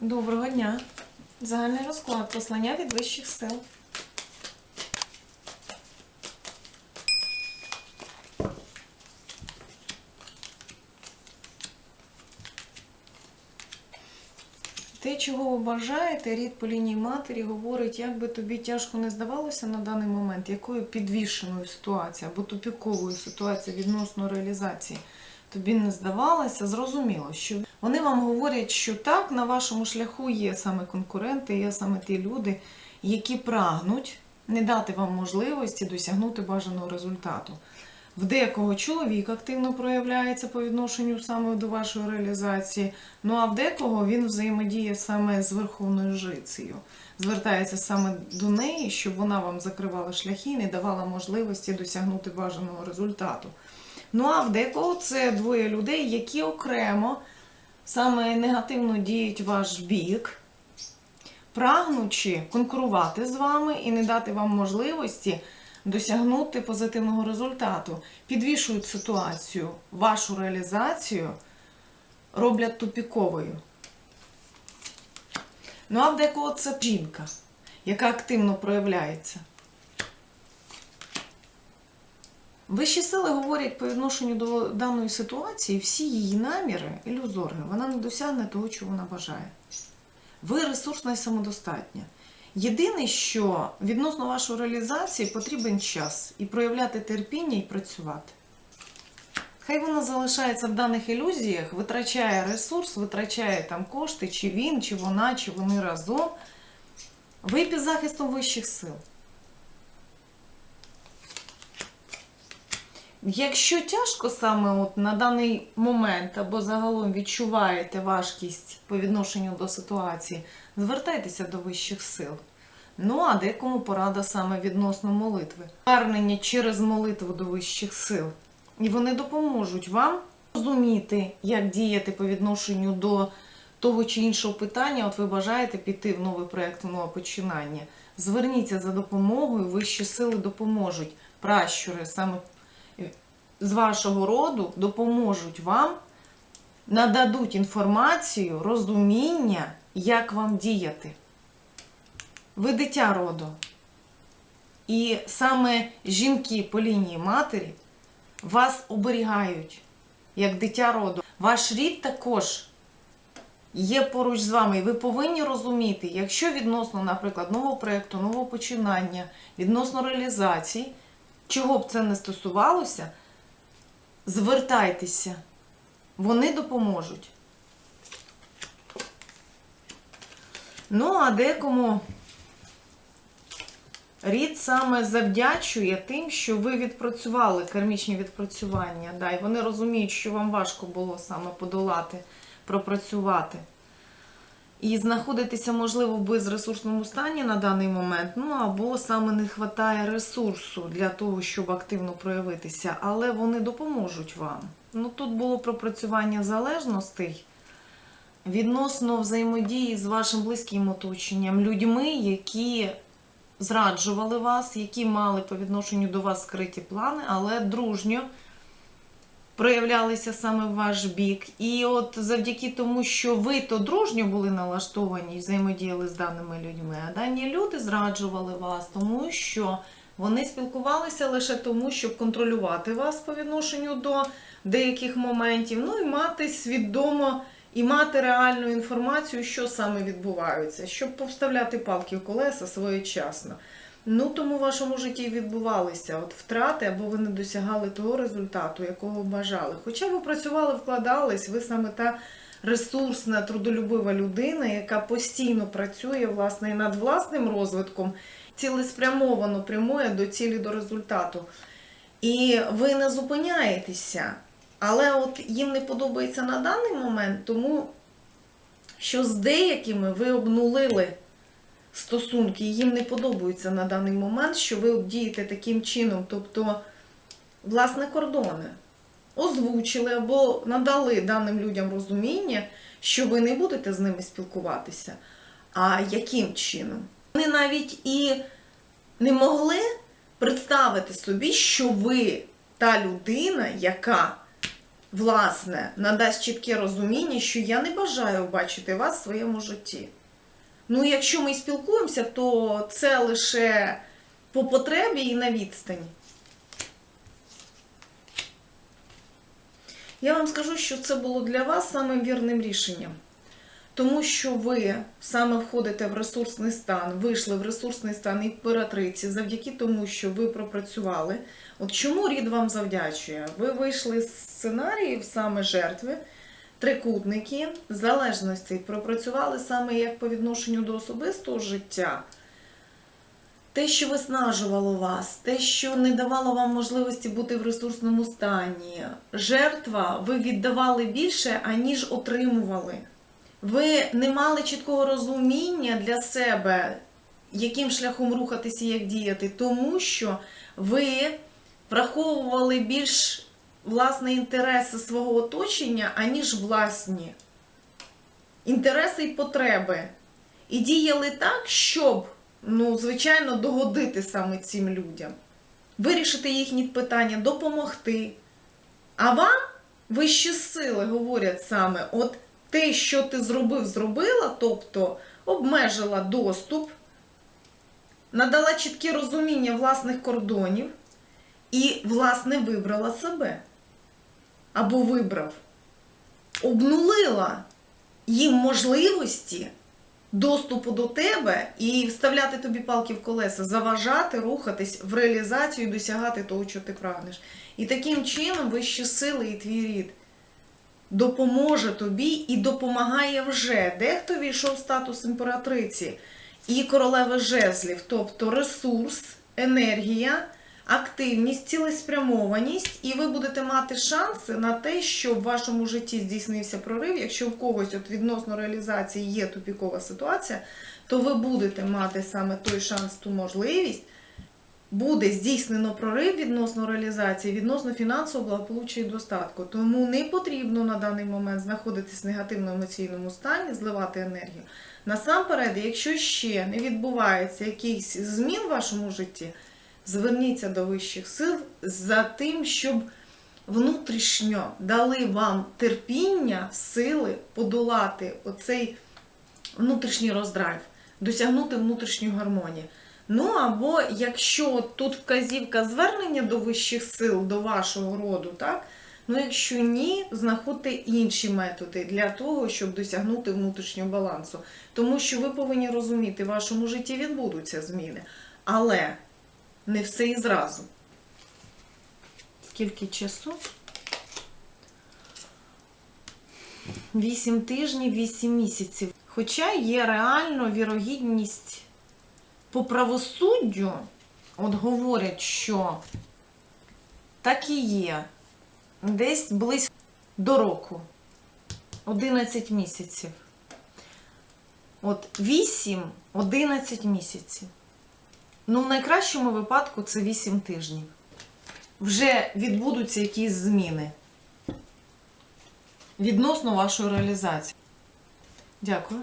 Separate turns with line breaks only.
Доброго дня. Загальний розклад послання від вищих сил. Те, чого ви бажаєте, рід по лінії матері говорить, як би тобі тяжко не здавалося на даний момент, якою підвішеною ситуацією або тупіковою ситуацією відносно реалізації тобі не здавалося, зрозуміло, що вони вам говорять, що так, на вашому шляху є саме конкуренти, є саме ті люди, які прагнуть не дати вам можливості досягнути бажаного результату. В декого чоловік активно проявляється по відношенню саме до вашої реалізації, ну а в декого він взаємодіє саме з верховною жрицею. Звертається саме до неї, щоб вона вам закривала шляхи і не давала можливості досягнути бажаного результату. Ну а в декого це двоє людей, які окремо саме негативно діють ваш бік, прагнучи конкурувати з вами і не дати вам можливості досягнути позитивного результату, підвішують ситуацію, вашу реалізацію роблять тупіковою. Ну а в декого це жінка, яка активно проявляється. Вищі сили говорять по відношенню до даної ситуації, всі її наміри ілюзорні. Вона не досягне того, чого вона бажає. Ви ресурсна і самодостатня. Єдине, що відносно вашої реалізації потрібен час і проявляти терпіння і працювати. Хай вона залишається в даних ілюзіях, витрачає ресурс, витрачає там кошти, чи він, чи вона, чи вони разом. Ви під захистом вищих сил. Якщо тяжко саме от на даний момент або загалом відчуваєте важкість по відношенню до ситуації, звертайтеся до вищих сил. Ну, а декому порада саме відносно молитви. Вернення через молитву до вищих сил. І вони допоможуть вам розуміти, як діяти по відношенню до того чи іншого питання. От ви бажаєте піти в новий проєкт, в нове починання. Зверніться за допомогою, вищі сили допоможуть. Пращури саме з вашого роду допоможуть вам, нададуть інформацію, розуміння, як вам діяти. Ви дитя роду. І саме жінки по лінії матері вас оберігають як дитя роду. Ваш рід також є поруч з вами, і ви повинні розуміти, якщо відносно, наприклад, нового проєкту, нового починання, відносно реалізації, чого б це не стосувалося, звертайтеся, вони допоможуть. Ну, а декому рід саме завдячує тим, що ви відпрацювали кармічні відпрацювання. Да, і вони розуміють, що вам важко було саме подолати, пропрацювати. І знаходитися, можливо, в безресурсному стані на даний момент, ну або саме не вистачає ресурсу для того, щоб активно проявитися, але вони допоможуть вам. Ну тут було пропрацювання залежностей відносно взаємодії з вашим близьким оточенням, людьми, які зраджували вас, які мали по відношенню до вас скриті плани, але дружньо проявлялися саме в ваш бік. І от завдяки тому, що ви то дружньо були налаштовані і взаємодіяли з даними людьми, а дані люди зраджували вас, тому що вони спілкувалися лише тому, щоб контролювати вас по відношенню до деяких моментів, ну і мати свідомо. І мати реальну інформацію, що саме відбувається, щоб повставляти палки в колеса своєчасно. Ну, тому в вашому житті відбувалися от втрати, або ви не досягали того результату, якого бажали. Хоча ви працювали, вкладались, ви саме та ресурсна, трудолюбива людина, яка постійно працює власне і над власним розвитком, цілеспрямовано прямує до цілі до результату. І ви не зупиняєтеся. Але от їм не подобається на даний момент, тому що з деякими ви обнулили стосунки, і їм не подобається на даний момент, що ви дієте таким чином, тобто, власне, кордони озвучили або надали даним людям розуміння, що ви не будете з ними спілкуватися. А яким чином? Вони навіть і не могли представити собі, що ви та людина, яка власне, надасть чітке розуміння, що я не бажаю бачити вас в своєму житті. Ну, якщо ми спілкуємося, то це лише по потребі і на відстані. Я вам скажу, що це було для вас самим вірним рішенням. Тому що ви саме входите в ресурсний стан, вийшли в ресурсний стан імператриці завдяки тому, що ви пропрацювали. От чому рід вам завдячує? Ви вийшли з сценаріїв саме жертви, трикутники, залежності, пропрацювали саме як по відношенню до особистого життя. Те, що виснажувало вас, те, що не давало вам можливості бути в ресурсному стані, жертва, ви віддавали більше, аніж отримували. Ви не мали чіткого розуміння для себе, яким шляхом рухатися і як діяти, тому що ви враховували більш власне інтереси свого оточення, аніж власні інтереси і потреби. І діяли так, щоб, ну, звичайно, догодити саме цим людям, вирішити їхні питання, допомогти. А вам вищі сили говорять саме, от те, що ти зробив, зробила, тобто обмежила доступ, надала чітке розуміння власних кордонів і, власне, вибрала себе. Або вибрав, обнулила їм можливості доступу до тебе і вставляти тобі палки в колеса, заважати, рухатись в реалізацію і досягати того, що ти прагнеш. І таким чином вищі сили і твій рід допоможе тобі і допомагає вже. Дехто війшов в статус імператриці і королеви жезлів, тобто ресурс, енергія, активність, цілеспрямованість, і ви будете мати шанси на те, що в вашому житті здійснився прорив. Якщо в когось от відносно реалізації є тупікова ситуація, то ви будете мати саме той шанс, ту можливість. Буде здійснено прорив відносно реалізації, відносно фінансового благополуччя і достатку. Тому не потрібно на даний момент знаходитись в негативному емоційному стані, зливати енергію. Насамперед, якщо ще не відбувається якийсь змін в вашому житті, зверніться до вищих сил за тим, щоб внутрішньо дали вам терпіння, сили подолати оцей внутрішній роздрайв, досягнути внутрішньої гармонії. Ну або якщо тут вказівка звернення до вищих сил, до вашого роду, так? Ну, якщо ні, знаходьте інші методи для того, щоб досягнути внутрішнього балансу. Тому що ви повинні розуміти, в вашому житті відбудуться зміни. Але не все і зразу. Скільки часу? Вісім тижнів, вісім місяців. Хоча є реально вірогідність по правосуддю, от говорять, що так і є. Десь близько до року. 11 місяців. От 8-11 місяців. Ну, в найкращому випадку це 8 тижнів. Вже відбудуться якісь зміни відносно вашої реалізації. Дякую.